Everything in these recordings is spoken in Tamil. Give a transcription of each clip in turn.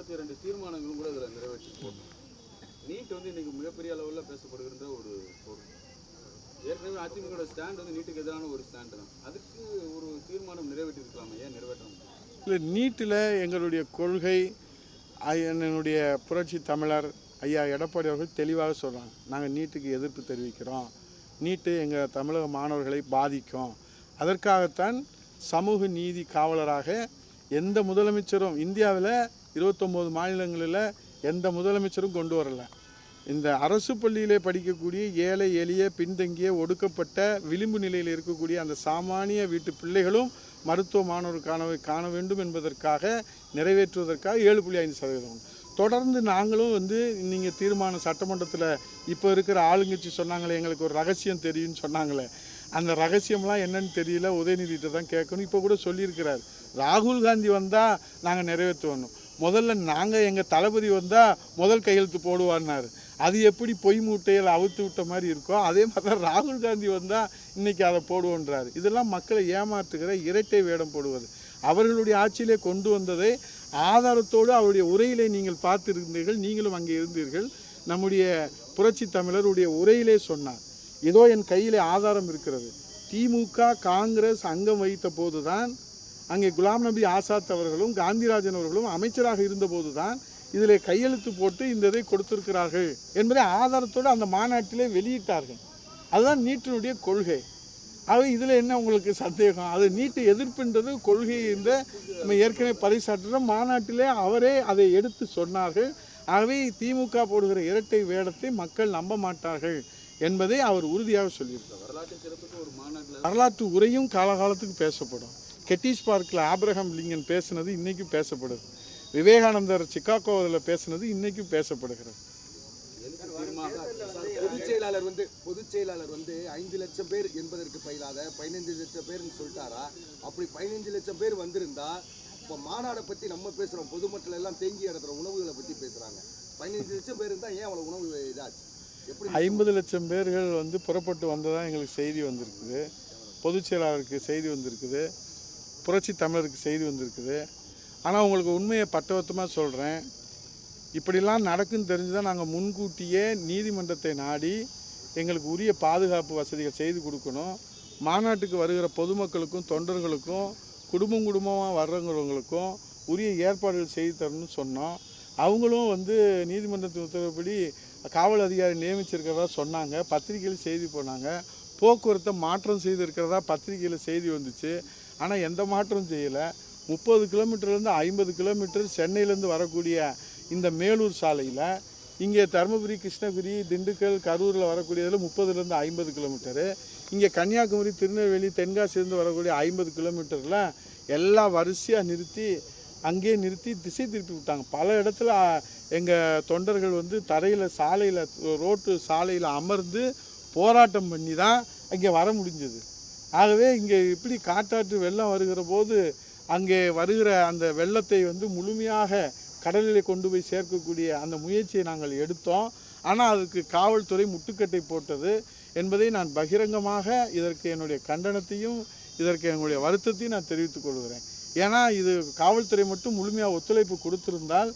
முப்பத்தி ரெண்டு தீர்மானங்களும் கூட இதில் நிறைவேற்றி நீட் வந்து இன்னைக்கு மிகப்பெரிய அளவில் பேசப்படுகின்ற ஒரு பொருள். ஏற்கனவே அதிமுக ஸ்டாண்ட் வந்து நீட்டுக்கு எதிரான ஒரு ஸ்டாண்டு தான். அதுக்கு ஒரு தீர்மானம் நிறைவேற்றிருக்கலாமா ஏன் நிறைவேற்ற இல்லை நீட்டில் எங்களுடைய கொள்கை என்னுடைய புரட்சி தமிழர் ஐயா எடப்பாடி அவர்கள் தெளிவாக சொல்கிறாங்க நாங்கள் நீட்டுக்கு எதிர்ப்பு தெரிவிக்கிறோம். நீட்டு எங்கள் தமிழக மாணவர்களை பாதிக்கும். அதற்காகத்தான் சமூக நீதி காவலராக எந்த முதலமைச்சரும் இந்தியாவில் இருபத்தொம்போது மாநிலங்களில் எந்த முதலமைச்சரும் கொண்டு வரலை. இந்த அரசு பள்ளியிலே படிக்கக்கூடிய ஏழை எளிய பின்தங்கிய ஒடுக்கப்பட்ட விளிம்பு நிலையில் இருக்கக்கூடிய அந்த சாமானிய வீட்டு பிள்ளைகளும் மருத்துவ மாணவர் காண காண வேண்டும் என்பதற்காக நிறைவேற்றுவதற்காக ஏழு புள்ளி ஐந்து சதவீதம். தொடர்ந்து நாங்களும் வந்து நீங்கள் தீர்மானம் சட்டமன்றத்தில் இப்போ இருக்கிற ஆளுங்கட்சி சொன்னாங்களே எங்களுக்கு ஒரு ரகசியம் தெரியும்னு சொன்னாங்களே அந்த ரகசியம்லாம் என்னன்னு தெரியல. உதயநிதிட்ட தான் கேட்கணும். இப்போ கூட சொல்லியிருக்கிறார். ராகுல் காந்தி வந்தால் நாங்கள் நிறைவேற்றுவோம் முதல்ல நாங்கள் எங்கள் தளபதி வந்தால் முதல் கையெழுத்து போடுவான்னாரு. அது எப்படி பொய் மூட்டையில் அவுத்து விட்ட மாதிரி இருக்கோ அதே மாதிரி தான் ராகுல் காந்தி வந்தால் இன்றைக்கி அதை போடுவோன்றார். இதெல்லாம் மக்களை ஏமாற்றுகிற இரட்டை வேடம் போடுவது. அவர்களுடைய ஆட்சியிலே கொண்டு வந்ததை ஆதாரத்தோடு அவருடைய உரையிலே நீங்கள் பார்த்திருந்தீர்கள் நீங்களும் அங்கே இருந்தீர்கள். நம்முடைய புரட்சி தமிழருடைய உரையிலே சொன்னார். ஏதோ என் கையிலே ஆதாரம் இருக்கிறது. திமுக காங்கிரஸ் அங்கம் வைத்த போதுதான் அங்கே குலாம் நபி ஆசாத் அவர்களும் காந்திராஜன் அவர்களும் அமைச்சராக இருந்தபோது தான் இதில் கையெழுத்து போட்டு இந்த இதை கொடுத்திருக்கிறார்கள் என்பதை ஆதாரத்தோடு அந்த மாநாட்டிலே வெளியிட்டார்கள். அதுதான் நீட்டினுடைய கொள்கை. அது இதில் என்ன உங்களுக்கு சந்தேகம்? அது நீட்டு எதிர்ப்புன்றது கொள்கையை இந்த நம்ம ஏற்கனவே பறைசாற்றுற மாநாட்டிலே அவரே அதை எடுத்து சொன்னார்கள். ஆகவே திமுக போடுகிற இரட்டை வேடத்தை மக்கள் நம்ப மாட்டார்கள் என்பதை அவர் உறுதியாக சொல்லியிருக்கார் வரலாற்று வரலாற்று உரையும் காலகாலத்துக்கு பேசப்படும். கெட்டிஸ் பார்க்கில் ஆபிரகாம் லிங்கன் பேசுனது இன்றைக்கும் பேசப்படுது. விவேகானந்தர் சிக்காகோவில் பேசுனது இன்றைக்கும் பேசப்படுகிறது. பொதுச் செயலாளர் வந்து பொதுச் செயலாளர் வந்து ஐந்து லட்சம் பேர் என்பதற்கு பயிலாத பதினைந்து லட்சம் பேர்னு சொல்லிட்டாரா? அப்படி பதினைஞ்சு லட்சம் பேர் வந்திருந்தா இப்போ மாநாடை பத்தி நம்ம பேசுறோம். பொதுமக்கள் எல்லாம் தேங்கி கிடக்கிற உணவுகளை பத்தி பேசுறாங்க. பதினைஞ்சு லட்சம் பேர் இருந்தா ஏன் அவ்வளவு உணவு இதாச்சு? எப்படி ஐம்பது லட்சம் பேர்கள் வந்து புறப்பட்டு வந்ததாக எங்களுக்கு செய்தி வந்திருக்குது. பொதுச் செயலாளருக்கு செய்தி வந்திருக்குது. புரட்சி தமிழருக்கு செய்தி வந்திருக்குது. ஆனால் உங்களுக்கு உண்மையை பட்டவத்தமாக சொல்கிறேன் இப்படிலாம் நடக்குன்னு தெரிஞ்சு தான் நாங்கள் முன்கூட்டியே நீதிமன்றத்தை நாடி எங்களுக்கு உரிய பாதுகாப்பு வசதிகள் செய்து கொடுக்கணும். மாநாட்டுக்கு வருகிற பொதுமக்களுக்கும் தொண்டர்களுக்கும் குடும்பம் குடும்பமாக வர்றவங்களுக்கும் உரிய ஏற்பாடுகள் செய்து தரணும்னு சொன்னோம். அவங்களும் வந்து நீதிமன்றத்தின் உத்தரவுப்படி காவல் அதிகாரி நியமிச்சிருக்கிறதா சொன்னாங்க. பத்திரிகையில் செய்தி போனாங்க. போக்குவரத்தை மாற்றம் செய்திருக்கிறதா பத்திரிகையில் செய்தி வந்துச்சு. ஆனால் எந்த மாற்றம் செய்யலை. முப்பது கிலோமீட்டர்லேருந்து ஐம்பது கிலோமீட்டர் சென்னையிலேருந்து வரக்கூடிய இந்த மேலூர் சாலையில் இங்கே தருமபுரி கிருஷ்ணகிரி திண்டுக்கல் கரூரில் வரக்கூடியதில் முப்பதுலேருந்து ஐம்பது கிலோமீட்டரு. இங்கே கன்னியாகுமரி திருநெல்வேலி தென்காசிலேருந்து வரக்கூடிய ஐம்பது கிலோமீட்டரில் எல்லாம் வரிசையாக நிறுத்தி அங்கேயே நிறுத்தி திசை திருப்பி விட்டாங்க. பல இடத்துல எங்கள் தொண்டர்கள் வந்து தரையில் சாலையில் ரோட்டு சாலையில் அமர்ந்து போராட்டம் பண்ணி தான் அங்கே வர முடிஞ்சது. ஆகவே இங்கே இப்படி காட்டாற்று வெள்ளம் வருகிற போது அங்கே வருகிற அந்த வெள்ளத்தை வந்து முழுமையாக கடலில் கொண்டு போய் சேர்க்கக்கூடிய அந்த முயற்சியை நாங்கள் எடுத்தோம். ஆனால் அதுக்கு காவல்துறை முட்டுக்கட்டை போட்டது என்பதை நான் பகிரங்கமாக இதற்கு என்னுடைய கண்டனத்தையும் இதற்கு என்னுடைய வருத்தத்தையும் நான் தெரிவித்துக் கொள்கிறேன். ஏன்னா இது காவல்துறை மட்டும் முழுமையாக ஒத்துழைப்பு கொடுத்திருந்தால்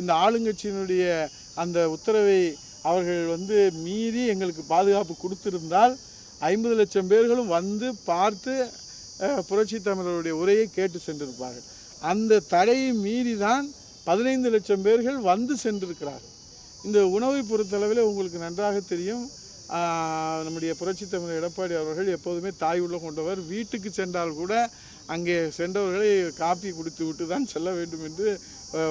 இந்த ஆளுங்கட்சியினுடைய அந்த உத்தரவை அவர்கள் வந்து மீறி எங்களுக்கு பாதுகாப்பு கொடுத்திருந்தால் ஐம்பது லட்சம் பேர்களும் வந்து பார்த்து புரட்சி தமிழருடைய உரையை கேட்டு சென்றிருப்பார்கள். அந்த தடையை மீறி தான் பதினைந்து லட்சம் பேர்கள் வந்து சென்றிருக்கிறார்கள். இந்த உணவை பொறுத்தளவில் உங்களுக்கு நன்றாக தெரியும். நம்முடைய புரட்சி தமிழர் எடப்பாடி அவர்கள் எப்போதுமே தாய் உள்ள கொண்டவர். வீட்டுக்கு சென்றால் கூட அங்கே சென்றவர்களை காப்பி குடித்து விட்டு தான் செல்ல வேண்டும் என்று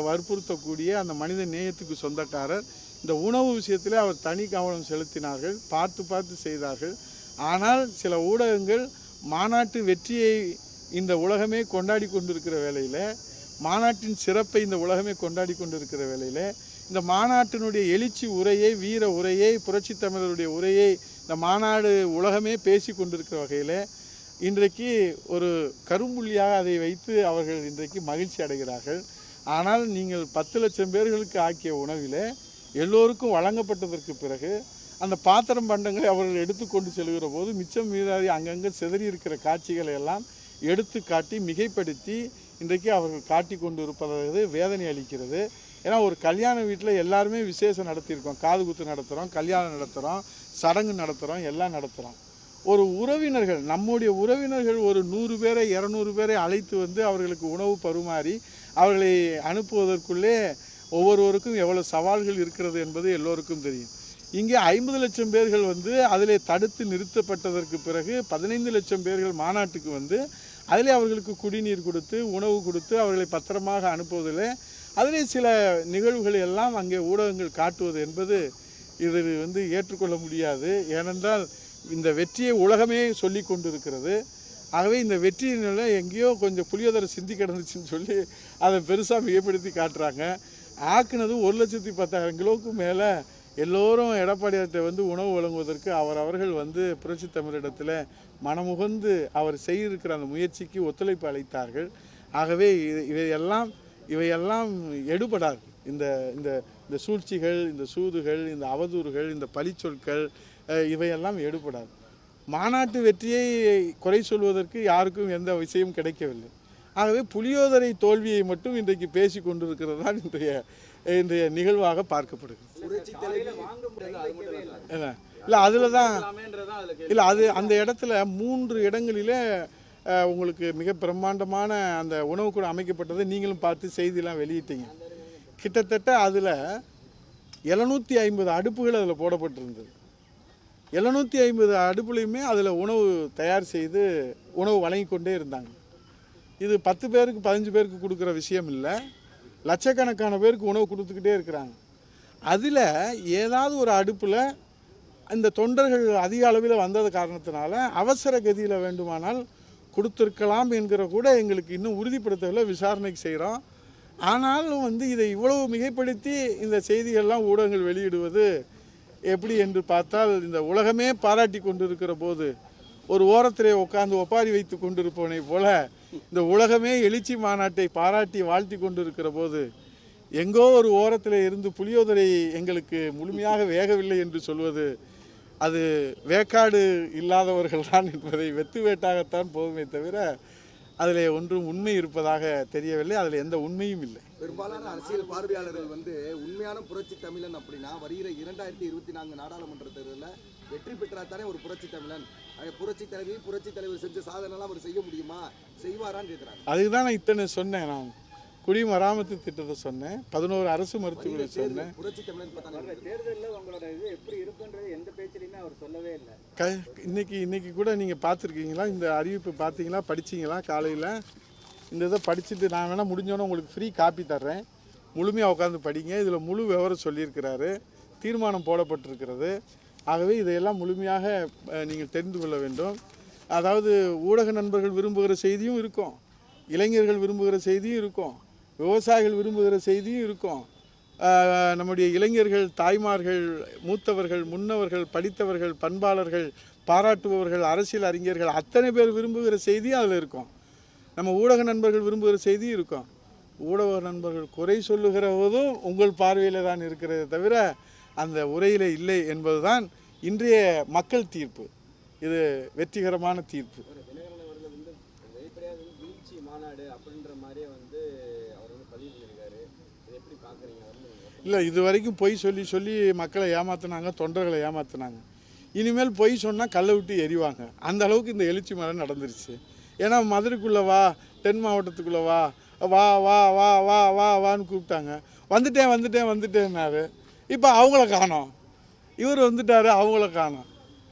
வற்புறுத்தக்கூடிய அந்த மனித நேயத்துக்கு சொந்தக்காரர். இந்த உணவு விஷயத்தில் அவர் தனி கவனம் செலுத்தினார்கள். பார்த்து பார்த்து செய்தார்கள். ஆனால் சில ஊடகங்கள் மாநாட்டு வெற்றியை இந்த உலகமே கொண்டாடி கொண்டிருக்கிற வேளையில் மாநாட்டின் சிறப்பை இந்த உலகமே கொண்டாடி கொண்டிருக்கிற வேளையில் இந்த மாநாட்டினுடைய எழுச்சி உரையை வீர உரையை புரட்சி தமிழருடைய உரையை இந்த மாநாடு உலகமே பேசி கொண்டிருக்கிற வகையில் இன்றைக்கு ஒரு கரும்புள்ளியாக அதை வைத்து அவர்கள் இன்றைக்கு மகிழ்ச்சி அடைகிறார்கள். ஆனால் நீங்கள் பத்து லட்சம் பேர்களுக்கு ஆக்கிய உணவில் எல்லோருக்கும் வழங்கப்பட்டதற்கு பிறகு அந்த பாத்திரம் பண்டங்களை அவர்கள் எடுத்துக்கொண்டு செல்கிற போது மிச்சம் மீதாதி அங்கங்கே சிதறி இருக்கிற காட்சிகளை எல்லாம் எடுத்து காட்டி மிகைப்படுத்தி இன்றைக்கு அவர்கள் காட்டி கொண்டு இருப்பது வேதனை அளிக்கிறது. ஏன்னா ஒரு கல்யாண வீட்டில் எல்லாருமே விசேஷம் நடத்தியிருக்கோம். காது குத்து நடத்துகிறோம் கல்யாணம் நடத்துகிறோம் சடங்கு நடத்துகிறோம் எல்லாம் நடத்துகிறோம் ஒரு உறவினர்கள் நம்முடைய உறவினர்கள் ஒரு நூறு பேரை இரநூறு பேரை அழைத்து வந்து அவர்களுக்கு உணவு பருமாறி அவர்களை அனுப்புவதற்குள்ளே ஒவ்வொருவருக்கும் எவ்வளோ சவால்கள் இருக்கிறது என்பது எல்லோருக்கும் தெரியும். இங்கே ஐம்பது லட்சம் பேர்கள் வந்து அதிலே தடுத்து நிறுத்தப்பட்டதற்கு பிறகு பதினைந்து லட்சம் பேர்கள் மாநாட்டுக்கு வந்து அதிலே அவர்களுக்கு குடிநீர் கொடுத்து உணவு கொடுத்து அவர்களை பத்திரமாக அனுப்புவதில் அதிலே சில நிகழ்வுகள் எல்லாம் அங்கே ஊடகங்கள் காட்டுவது என்பது இது வந்து ஏற்றுக்கொள்ள முடியாது. ஏனென்றால் இந்த வெற்றியை உலகமே சொல்லி கொண்டிருக்கிறது. ஆகவே இந்த வெற்றியினால எங்கேயோ கொஞ்சம் புளியோதரை சிந்தி கிடந்துச்சுன்னு சொல்லி அதை பெருசாக மிகப்படுத்தி காட்டுறாங்க. ஆக்குனது ஒரு லட்சத்தி பத்தாயிரம் கிலோவுக்கு மேலே எல்லோரும் எடப்பாடியார்கிட்ட வந்து உணவு வழங்குவதற்கு அவர் அவர்கள் வந்து புரட்சி தமிழிடத்தில் மனமுகந்து அவர் செய்திருக்கிற அந்த முயற்சிக்கு ஒத்துழைப்பு அளித்தார்கள். ஆகவே இது இவையெல்லாம் இவையெல்லாம் எடுபடாது. இந்த இந்த இந்த சூழ்ச்சிகள் இந்த சூதுகள் இந்த அவதூறுகள் இந்த பழிச்சொற்கள் இவையெல்லாம் எடுபடாது. மாநாட்டு வெற்றியை குறை சொல்வதற்கு யாருக்கும் எந்த விஷயம் கிடைக்கவில்லை. ஆகவே புலியோதரை தோல்வியை மட்டும் இன்றைக்கு பேசி கொண்டிருக்கிறது தான் இன்றைய இன்றைய நிகழ்வாக பார்க்கப்படுகிறது. இல்ல அதில் தான் இல்லை அது அந்த இடத்துல மூன்று இடங்களிலே உங்களுக்கு மிக பிரம்மாண்டமான அந்த உணவு கூட அமைக்கப்பட்டதை நீங்களும் பார்த்து செய்தியெல்லாம் வெளியிட்டீங்க. கிட்டத்தட்ட அதில் எழுநூற்றி ஐம்பது அடுப்புகள் அதில் போடப்பட்டிருந்தது. எழுநூற்றி ஐம்பது அடுப்புலையுமே அதில் உணவு தயார் செய்து உணவு வழங்கி கொண்டே இருந்தாங்க. இது பத்து பேருக்கு பதினஞ்சு பேருக்கு கொடுக்குற விஷயம் இல்லை. லட்சக்கணக்கான பேருக்கு உணவு கொடுத்துக்கிட்டே இருக்கிறாங்க. அதில் ஏதாவது ஒரு அடுப்பில் இந்த தொண்டர்கள் அதிக அளவில் வந்தது காரணத்தினால அவசர கதியில் வேண்டுமானால் கொடுத்துருக்கலாம் என்கிற கூட எங்களுக்கு இன்னும் உறுதிப்படுத்தவில்லை விசாரணைக்கு செய்கிறோம் ஆனாலும் வந்து இதை இவ்வளவு மிகைப்படுத்தி இந்த செய்திகள்லாம் ஊடகங்கள் வெளியிடுவது எப்படி என்று பார்த்தால் இந்த உலகமே பாராட்டி கொண்டிருக்கிற போது ஒரு ஓரத்திலே உட்கார்ந்து ஒப்பாரி வைத்து கொண்டிருப்பவனை போல இந்த உலகமே எழுச்சி மாநாட்டை பாராட்டி வாழ்த்தி கொண்டிருக்கிற போது எங்கோ ஒரு ஓரத்தில் இருந்து புளியோதரை எங்களுக்கு முழுமையாக வேகவில்லை என்று சொல்வது அது வேக்காடு இல்லாதவர்கள் தான் என்பதை வெத்து வேட்டாகத்தான் போகுமே தவிர அதில் ஒன்றும் உண்மை இருப்பதாக தெரியவில்லை. அதில் எந்த உண்மையும் இல்லை. பெரும்பாலான அரசியல் பார்வையாளர்கள் வந்து உண்மையான புரட்சி தமிழன் அப்படின்னா வருகிற இரண்டாயிரத்தி இருபத்தி நான்கு நாடாளுமன்ற தேர்தலில் வெற்றி பெற்றாத்தானே ஒரு புரட்சி தமிழன்? புரட்சி தலைவி புரட்சி தலைவர் செஞ்ச சாதனைலாம் அவர் செய்ய முடியுமா? செய்வாரான்னு கேட்குறாங்க அதுக்கு தான் நான் இத்தனை சொன்னேன் நான். குடிமராமத்து திட்டத்தை சொன்னேன். பதினோரு அரசு மருத்துவமனை சொன்னேன். புரட்சி தமிழன் பார்த்தாங்க தேர்தலில் உங்களோட இது எப்படி இருக்குன்றது எந்த பேச்சிலையுமே அவர் சொல்லவே இல்லை. க இன்னைக்கு இன்னைக்கு கூட நீங்கள் பார்த்துருக்கீங்களா? இந்த அறிவிப்பு பார்த்தீங்களா? படிச்சீங்களா? காலையில்? இந்த இதை படிச்சுட்டு நான் வேணால் முடிஞ்சோன்னே உங்களுக்கு ஃப்ரீ காப்பி தர்றேன். முழுமையாக உட்காந்து படிங்க. இதில் முழு விவரம் சொல்லியிருக்கிறாரு. தீர்மானம் போடப்பட்டிருக்கிறது. ஆகவே இதையெல்லாம் முழுமையாக நீங்கள் தெரிந்து கொள்ள வேண்டும். அதாவது ஊடக நண்பர்கள் விரும்புகிற செய்தியும் இருக்கும். இளைஞர்கள் விரும்புகிற செய்தியும் இருக்கும். விவசாயிகள் விரும்புகிற செய்தியும் இருக்கும். நம்முடைய இளைஞர்கள் தாய்மார்கள் மூத்தவர்கள் முன்னவர்கள் படித்தவர்கள் பண்பாளர்கள் பாராட்டுபவர்கள் அரசியல் அறிஞர்கள் அத்தனை பேர் விரும்புகிற செய்தியும் அதில் இருக்கும். நம்ம ஊடக நண்பர்கள் விரும்புகிற செய்தியும் இருக்கும். ஊடக நண்பர்கள் குறை சொல்லுகிற போதும் உங்கள் பார்வையில் தான் இருக்கிறதே தவிர அந்த உரையில் இல்லை என்பதுதான் இன்றைய மக்கள் தீர்ப்பு. இது வெற்றிகரமான தீர்ப்பு. இல்லை இது வரைக்கும் பொய் சொல்லி சொல்லி மக்களை ஏமாத்துனாங்க தொண்டர்களை ஏமாத்துனாங்க. இனிமேல் பொய் சொன்னால் கல்லை விட்டு எரிவாங்க அந்த அளவுக்கு இந்த எழுச்சி மழை நடந்துருச்சு. ஏன்னா மதுரைக்குள்ளே வா தென் மாவட்டத்துக்குள்ளே வா வா வா வா வா வா வான்னு கூப்பிட்டாங்க. வந்துட்டேன் வந்துட்டேன் வந்துட்டேன்னாரு. இப்போ அவங்கள காணோம். இவர் வந்துட்டார் அவங்கள காணோம்.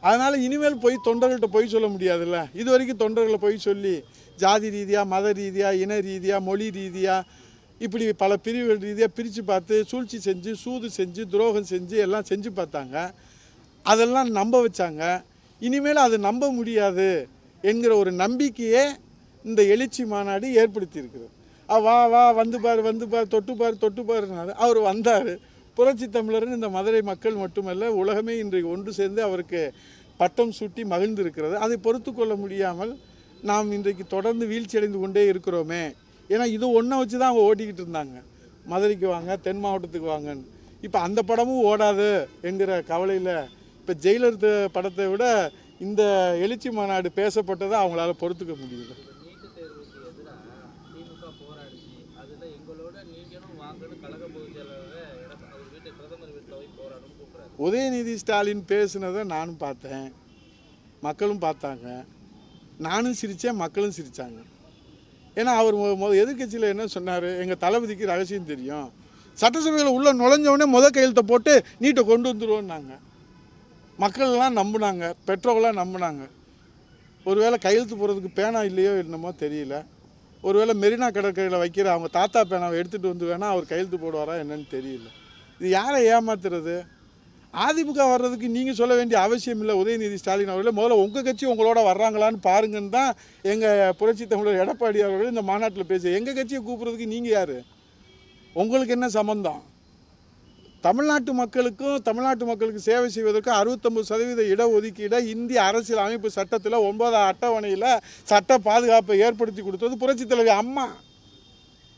அதனால் இனிமேல் போய் தொண்டர்கள்ட்ட பொய் சொல்ல முடியாதுல்ல? இது வரைக்கும் தொண்டர்களை பொய் சொல்லி ஜாதி ரீதியாக மத ரீதியாக இன ரீதியாக மொழி ரீதியாக இப்படி பல பிரிவுகள் ரீதியாக பிரித்து பார்த்து சூழ்ச்சி செஞ்சு சூது செஞ்சு துரோகம் செஞ்சு எல்லாம் செஞ்சு பார்த்தாங்க. அதெல்லாம் நம்ப வச்சாங்க. இனிமேல் அது நம்ப முடியாது என்கிற ஒரு நம்பிக்கையே இந்த எழுச்சி மாநாடு ஏற்படுத்தியிருக்குது. வா வா வந்து பார் வந்து பார் தொட்டு பார் தொட்டு பாருனாரு அவர் வந்தார். புரட்சி தமிழர்னு இந்த மதுரை மக்கள் மட்டுமல்ல உலகமே இன்றைக்கு ஒன்று சேர்ந்து அவருக்கு பட்டம் சூட்டி மகிழ்ந்திருக்கிறது. அதை பொறுத்து கொள்ள முடியாமல் நாம் இன்றைக்கு தொடர்ந்து வீழ்ச்சி அடைந்து கொண்டே இருக்கிறோமே. ஏன்னா இது ஒன்றை வச்சு தான் அவங்க ஓட்டிக்கிட்டு இருந்தாங்க. மதுரைக்கு வாங்க தென் மாவட்டத்துக்கு வாங்கன்னு. இப்போ அந்த படமும் ஓடாது என்கிற கவலையில் இப்போ ஜெயிலர் படத்தை விட இந்த எழுச்சி மாநாடு பேசப்பட்டதை அவங்களால பொறுத்துக்க முடியல நீட்டு தேர்வுக்கு எதிராக திமுக உதயநிதி ஸ்டாலின் பேசுனதை நானும் பார்த்தேன். மக்களும் பார்த்தாங்க. நானும் சிரித்தேன் மக்களும் சிரித்தாங்க ஏன்னா அவர் மொ எதிர்கட்சியில் என்ன சொன்னார்? எங்கள் தளபதிக்கு ரகசியம் தெரியும். சட்டசபையில் உள்ளே நுழைஞ்சவொடனே முத கையெழுத்தை போட்டு நீட்டை கொண்டு வந்துடுவோன்னாங்க மக்கள்லாம் நம்பினாங்க பெற்றோர்கள்லாம் நம்பினாங்க. ஒருவேளை கையெழுத்து போடுறதுக்கு பேனா இல்லையோ என்னமோ தெரியல. ஒருவேளை மெரினா கடற்கரையில் வைக்கிற அவங்க தாத்தா பேனாவை எடுத்துகிட்டு வந்து வேணால் அவர் கையெழுத்து போடுவாரா என்னன்னு தெரியல. இது யாரை ஏமாத்துறது? அதிமுக வர்றதுக்கு நீங்கள் சொல்ல வேண்டிய அவசியம் இல்லை. உதயநிதி ஸ்டாலின் அவர்கள் முதல்ல உங்கள் கட்சி உங்களோட வர்றாங்களான்னு பாருங்கன்னு தான் எங்கள் புரட்சி தமிழர் எடப்பாடி அவர்கள் இந்த மாநாட்டில் பேச எங்கள் கட்சியை கூப்பிட்றதுக்கு நீங்கள் யார்? உங்களுக்கு என்ன சம்மந்தம் தமிழ்நாட்டு மக்களுக்கும் தமிழ்நாட்டு மக்களுக்கு சேவை செய்வதற்கும் அறுபத்தொம்பது சதவீத இடஒதுக்கீடை இந்திய அரசியல் அமைப்பு சட்டத்தில் ஒன்பதாம் அட்டவணையில் சட்ட பாதுகாப்பை ஏற்படுத்தி கொடுத்தது புரட்சித் தலைவி அம்மா.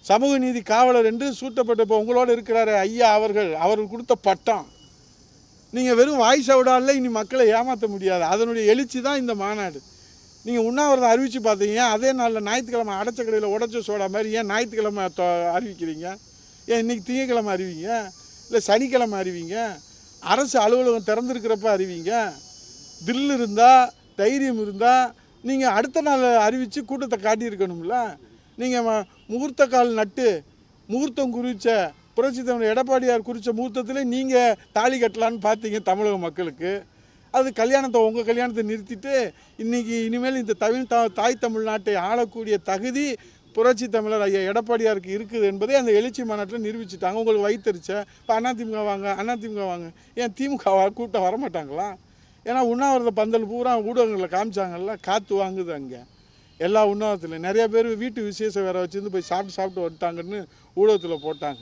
சமூக நீதி காவலர் என்று சூட்டப்பட்ட இப்போ உங்களோட இருக்கிறாரு ஐயா அவர்கள். அவர்கள் கொடுத்த பட்டம். நீங்கள் வெறும் வாய்ஸ் சவுடால இனி மக்களை ஏமாற்ற முடியாது. அதனுடைய எழுச்சி தான் இந்த மாநாடு. நீங்கள் உண்ணாவிரதம் அறிவித்து பார்த்தீங்க. அதே நாளில் ஞாயிற்றுக்கிழமை அடைச்ச கடையில் உடச்ச சோடா மாதிரி ஏன் ஞாயிற்றுக்கிழமை அறிவிக்கிறீங்க? ஏன் இன்னைக்கு திங்கக்கிழமை அறிவிங்க? இல்லை சனிக்கிழமை அறிவிங்க? அரசு அலுவலகம் திறந்துருக்கிறப்ப அறிவிங்க? தில் இருந்தால் தைரியம் இருந்தால் நீங்கள் அடுத்த நாள் அறிவித்து கூட்டத்தை காட்டியிருக்கணும்ல. நீங்கள் முகூர்த்த கால் நட்டு முகூர்த்தம் குறித்த புரட்சி தமிழ் எடப்பாடியார் குறித்த முகூர்த்தத்தில் நீங்கள் தாலி கட்டலான்னு பார்த்தீங்க தமிழக மக்களுக்கு. அது கல்யாணத்தை உங்கள் கல்யாணத்தை நிறுத்திட்டு இன்றைக்கி இனிமேல் இந்த தமிழ் தா தாய் தமிழ்நாட்டை ஆளக்கூடிய தகுதி புரட்சி தமிழர் ஐயா எடப்பாடியாருக்கு இருக்குது என்பதை அந்த எழுச்சி மாநாட்டில் நிரூபிச்சிட்டாங்க. உங்களுக்கு வைத்தறிச்ச இப்போ அதிமுக வாங்க அதிமுக வாங்க. ஏன் திமுக கூட்டம் வரமாட்டாங்களா? ஏன்னா உண்ணாவிரத பந்தல் பூரா ஊடகங்களில் காமிச்சாங்கல்ல காற்று வாங்குது அங்கே. எல்லா உண்ணாவிரத்துலையும் நிறையா பேர் வீட்டு விசேஷம் வேறு வச்சுருந்து போய் சாப்பிட்டு சாப்பிட்டு வந்துட்டாங்கன்னு ஊடகத்தில் போட்டாங்க.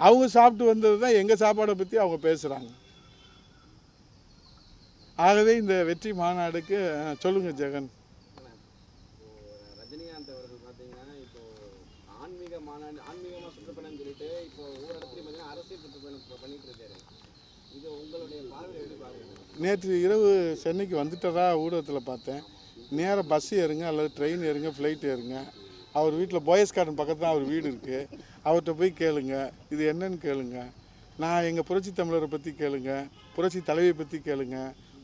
அவங்க சாப்பிட்டு வந்தது தான் எங்கள் சாப்பாடை பற்றி அவங்க பேசுகிறாங்க ஆகவே இந்த வெற்றி மாநாடுக்கு அஹ், சொல்லுங்க ஜெகன். இப்போ ரஜினிகாந்த் அவர்கள் பார்த்தீங்கன்னா இப்போ ஆன்மீக மாநாடு ஆன்மீகமாக சுற்றுப்பயணம் சொல்லிட்டு இப்போ ஒவ்வொரு இடத்துலையும் பார்த்தீங்கன்னா அரசியல் சுற்றுப்பயணம் இப்போ பண்ணிட்டு இருக்காரு. இது உங்களுடைய பார்வையில் எப்படி பார்க்குறீங்க? நேற்று இரவு சென்னைக்கு வந்துட்டதா ஊடகத்தில் பார்த்தேன். நேராக பஸ் ஏறுங்க அல்லது ட்ரெயின் ஏறுங்க ஃப்ளைட் ஏறுங்க. அவர் வீட்டில் போயஸ் கார்டன் பக்கத்தில் தான் அவர் வீடு இருக்குது அவர்கிட்ட போய் கேளுங்க. இது என்னன்னு கேளுங்க. நான் எங்கள் புரட்சி தமிழரை பற்றி கேளுங்க. புரட்சி தலைவியை பற்றி கேளுங்க.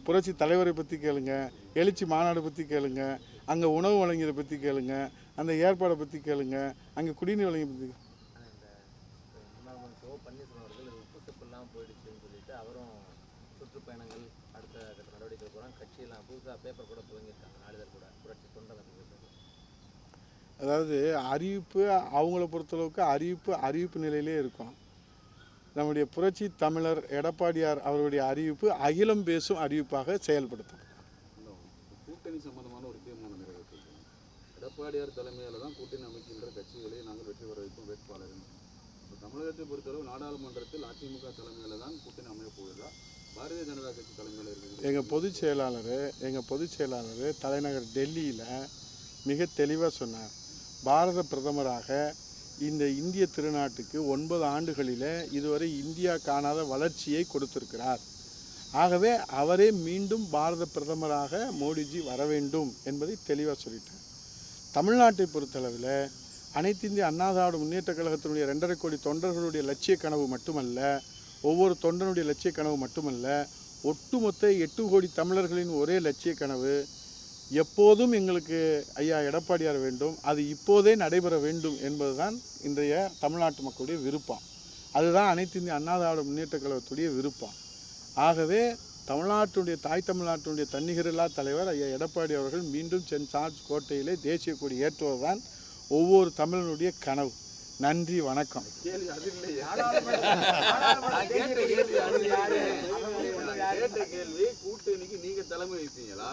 புரட்சி தலைவரை பற்றி கேளுங்க. எழுச்சி மாநாடு பற்றி கேளுங்க. அங்கே உணவு வழங்கியதை பற்றி கேளுங்க. அந்த ஏற்பாடை பற்றி கேளுங்க. அங்கே குடிநீர் வழங்கிய பற்றி அவரும் சுற்றுப்பயணங்கள் அடுத்த கட்ட நடவடிக்கை போகிறாங்க கட்சியெல்லாம் புதுசாக பேப்பர் கூட துவங்கியிருக்காங்க நாளிதழ் கூட புரட்சி தொண்டர் அதாவது அறிவிப்பு அவங்கள பொறுத்தளவுக்கு அறிவிப்பு அறிவிப்பு நிலையிலே இருக்கும். நம்முடைய புரட்சி தமிழர் எடப்பாடியார் அவருடைய அறிவிப்பு அகிலம் பேசும் அறிவிப்பாக செயல்படுத்தும். கூட்டணி சம்பந்தமான ஒரு தீர்மானம் எடப்பாடியார் தலைமையில் தான் கூட்டணி அமைக்கின்ற கட்சிகளை நாங்கள் வெற்றி பெற வைப்போம் வேட்பாளர் இப்போ தமிழகத்தை பொறுத்தளவு நாடாளுமன்றத்தில் அதிமுக தலைமையில் தான் கூட்டணி அமையப் போகுதா பாரதிய ஜனதா கட்சி தலைமையில் இருக்குது எங்கள் பொதுச் செயலாளர் எங்கள் பொதுச் செயலாளர் தலைநகர் டெல்லியில் மிக தெளிவாக சொன்னார். பாரத பிரதமராக இந்த இந்திய திருநாட்டுக்கு ஒன்பது ஆண்டுகளில் இதுவரை இந்தியா காணாத வளர்ச்சியை கொடுத்திருக்கிறார். ஆகவே அவரே மீண்டும் பாரத பிரதமராக மோடிஜி வர வேண்டும் என்பதை தெளிவாக சொல்லிட்டார். தமிழ்நாட்டை பொறுத்தளவில் அனைத்து இந்திய அண்ணா முன்னேற்ற கழகத்தினுடைய ரெண்டரை கோடி தொண்டர்களுடைய லட்சிய கனவு மட்டுமல்ல ஒவ்வொரு தொண்டனுடைய லட்சிய கனவு மட்டுமல்ல ஒட்டுமொத்த எட்டு கோடி தமிழர்களின் ஒரே லட்சிய கனவு எப்போதும் எங்களுக்கு ஐயா எடப்பாடியார் வேண்டும். அது இப்போதே நடைபெற வேண்டும் என்பதுதான் இன்றைய தமிழ்நாட்டு மக்களுடைய விருப்பம். அதுதான் அனைத்து இந்திய அண்ணா திராவிட முன்னேற்ற கழகத்துடைய விருப்பம். ஆகவே தமிழ்நாட்டுடைய தாய் தமிழ்நாட்டுடைய தன்னிகரில்லா தலைவர் ஐயா எடப்பாடி அவர்கள் மீண்டும் சென்ட் ஜார்ஜ் கோட்டையிலே தேசிய கொடி ஏற்றுவதுதான் ஒவ்வொரு தமிழனுடைய கனவு. நன்றி வணக்கம். கேள்வி அது இல்லையா. கேட்ட கேள்வி அது யாரு? கேட்ட கேள்வி கூட்டணிக்கு நீங்க தலைமை வைப்பீங்களா